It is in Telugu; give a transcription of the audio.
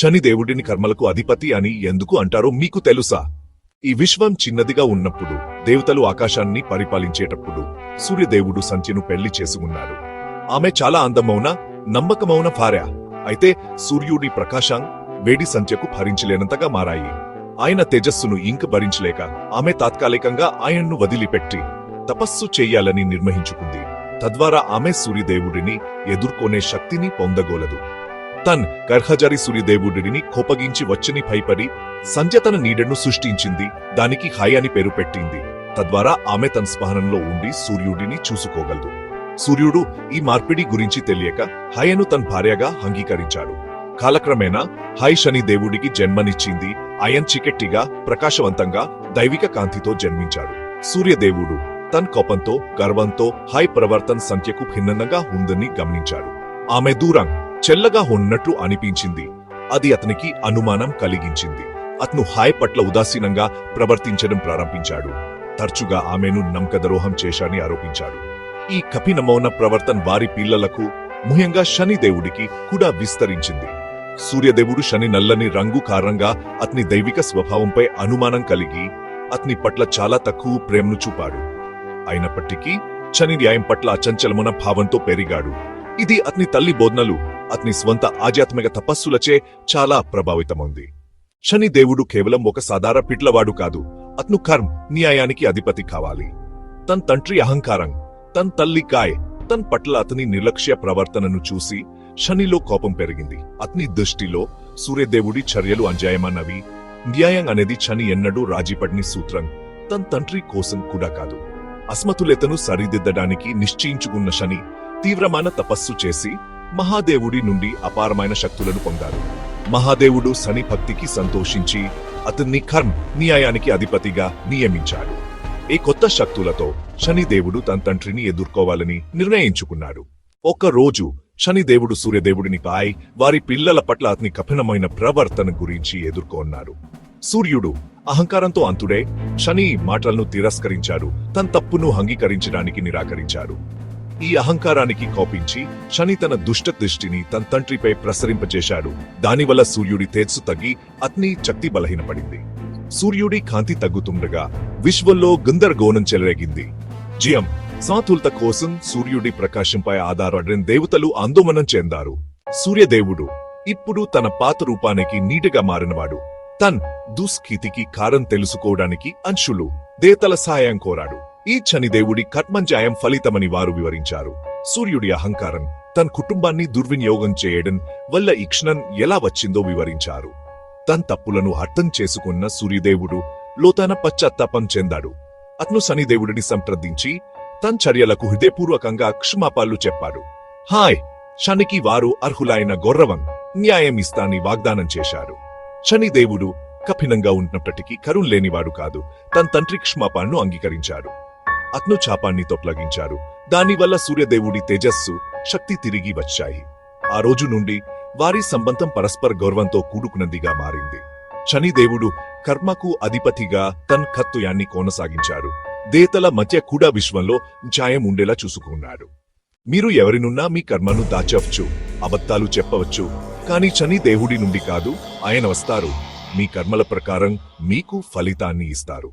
శని దేవుడిని కర్మలకు అధిపతి అని ఎందుకు అంటారో మీకు తెలుసా? ఈ విశ్వం చిన్నదిగా ఉన్నప్పుడు దేవతలు ఆకాశాన్ని పరిపాలించేటప్పుడు సూర్యదేవుడు సంధ్యను పెళ్ళి చేసుకున్నారు ఆమె చాలా అందమౌన నమ్మకమౌన భార్య? అయితే సూర్యుడి ప్రకాశం వేడి సంధ్యకు భరించలేనంతగా మారాయి. ఆయన తేజస్సును ఇంక భరించలేక ఆమె తాత్కాలికంగా ఆయన్ను వదిలిపెట్టి తపస్సు చెయ్యాలని నిర్మహించుకుంది తద్వారా ఆమె సూర్యదేవుడిని ఎదుర్కొనే శక్తిని పొందగోలదు. తన్ గర్హజరి సూర్యదేవుడిని కోపగించి వచ్చని భయపడి సంధ్య తన నీడను సృష్టించింది దానికి హాయ్ అని పేరు పెట్టింది. తద్వారా ఆమె తన స్మరణంలో ఉండి సూర్యుడిని చూసుకోగలదు. సూర్యుడు ఈ మార్పిడి గురించి తెలియక హయను తన భార్యగా అంగీకరించాడు. కాలక్రమేణా హై శని దేవుడికి జన్మనిచ్చింది. అయన్ చికెట్టిగా ప్రకాశవంతంగా దైవిక కాంతితో జన్మించాడు. సూర్యదేవుడు తన కోపంతో గర్వంతో హై ప్రవర్తన సంఖ్యకు భిన్నంగా ఉందని గమనించాడు. ఆమె దూరం చెల్లగా ఉన్నట్టు అనిపించింది. అది అతనికి అనుమానం కలిగించింది. అతను హాయ్ పట్ల ఉదాసీనంగా ప్రవర్తించడం ప్రారంభించాడు. తరచుగా ఆమెను నమ్మకద్రోహం చేశాని ఆరోపించాడు. ఈ కఠినమౌన ప్రవర్తన వారి పిల్లలకు ముఖ్యంగా శనిదేవుడికి కూడా విస్తరించింది. సూర్యదేవుడు శని నల్లని రంగు కారణంగా అతని దైవిక స్వభావంపై అనుమానం కలిగి అతని పట్ల చాలా తక్కువ ప్రేమను చూపాడు. అయినప్పటికీ శని న్యాయం పట్ల అచంచలమున భావంతో పెరిగాడు. ఇది అతని తల్లి బోధనలు. అతని స్వంత ఆధ్యాత్మిక తపస్సులచే చాలా ప్రభావితమైంది. శని దేవుడు కేవలం ఒక సాధారణ పిట్లవాడు కాదు అతను కర్మ్ న్యాయానికి అధిపతి కావాలి. తన తండ్రి అహంకారం తన తల్లి కాయ్ తన పట్ల అతని నిర్లక్ష్య ప్రవర్తనను చూసి శనిలో కోపం పెరిగింది. అతని దృష్టిలో సూర్యదేవుడి చర్యలు అంజాయమన్నవి న్యాయం అనేది శని ఎన్నడూ రాజీపడిని సూత్రం. తన తండ్రి కోసం కూడా కాదు. అస్మతులతను సరిదిద్దడానికి నిశ్చయించుకున్న శని తీవ్రమైన తపస్సు చేసి మహాదేవుడి నుండి అపారమైన శక్తులను పొందారు. మహాదేవుడు శని భక్తికి సంతోషించి అతన్ని కర్మ్ న్యాయానికి అధిపతిగా నియమించాడు. ఈ కొత్త శక్తులతో శనిదేవుడు తన తండ్రిని ఎదుర్కోవాలని నిర్ణయించుకున్నాడు. ఒక రోజు శనిదేవుడు సూర్యదేవుడిని పాయ్ వారి పిల్లల పట్ల అతని కఠినమైన ప్రవర్తన గురించి ఎదుర్కొన్నారు సూర్యుడు అహంకారంతో అంతుడే శని మాటలను తిరస్కరించాడు తన తప్పును అంగీకరించడానికి నిరాకరించాడు. ఈ అహంకారానికి కోపించి శని తన దుష్ట దృష్టిని తన తండ్రిపై ప్రసరింపజేశాడు. దానివల్ల సూర్యుడి తేజస్సు తగ్గి అగ్ని శక్తి బలహీనపడింది. సూర్యుడి కాంతి తగ్గుతుండగా విశ్వంలో గందరగోణం చెలరేగింది. జియం! సాతుల్త కోసం సూర్యుడి ప్రకాశంపై ఆధారపడిన దేవతలు ఆందోమనం చెందారు. సూర్యదేవుడు ఇప్పుడు తన పాత రూపానికి నీటిగా మారినవాడు. తన్ దుస్కీతికి కారం తెలుసుకోవడానికి అంశులు దేతల సాయం కోరాడు. ఈ శనిదేవుడి కట్మంజాయం ఫలితమని వారు వివరించారు. సూర్యుడి అహంకారం తన కుటుంబాన్ని దుర్వినియోగం చేయడం వల్ల ఈ క్షణం ఎలా వచ్చిందో వివరించారు. తన తప్పులను అర్థం చేసుకున్న సూర్యదేవుడు లోతన పశ్చాత్తాపం చెందాడు. అతను శనిదేవుడిని సంప్రదించి తన చర్యలకు హృదయపూర్వకంగా క్షమాపాలు చెప్పాడు. హాయ్! శనికి వారు అర్హులైన గౌరవం న్యాయం ఇస్తాని వాగ్దానం చేశారు. శనిదేవుడు కఠినంగా ఉన్నప్పటికీ కరుణ్ లేనివాడు కాదు. తన తండ్రి క్షమాపాలను అంగీకరించాడు. అతను తొప్పలగించారు దానివల్ల సూర్యదేవుడి తేజస్సు శక్తి తిరిగి వచ్చాయి. ఆ రోజు నుండి వారి సంబంధం పరస్పర గౌరవంతో కూడుకున్నదిగా మారింది. శనిదేవుడు కర్మకు అధిపతిగా తన్ కత్తుయాన్ని కొనసాగించాడు దేతల మధ్య కూడా విశ్వంలో ఛాయం ఉండేలా చూసుకున్నాడు. మీరు ఎవరినున్నా మీ కర్మను దాచవచ్చు అబద్ధాలు చెప్పవచ్చు కానీ చని దేవుడి నుండి కాదు ఆయన వస్తారు. మీ కర్మల ప్రకారం మీకు ఫలితాన్ని ఇస్తారు.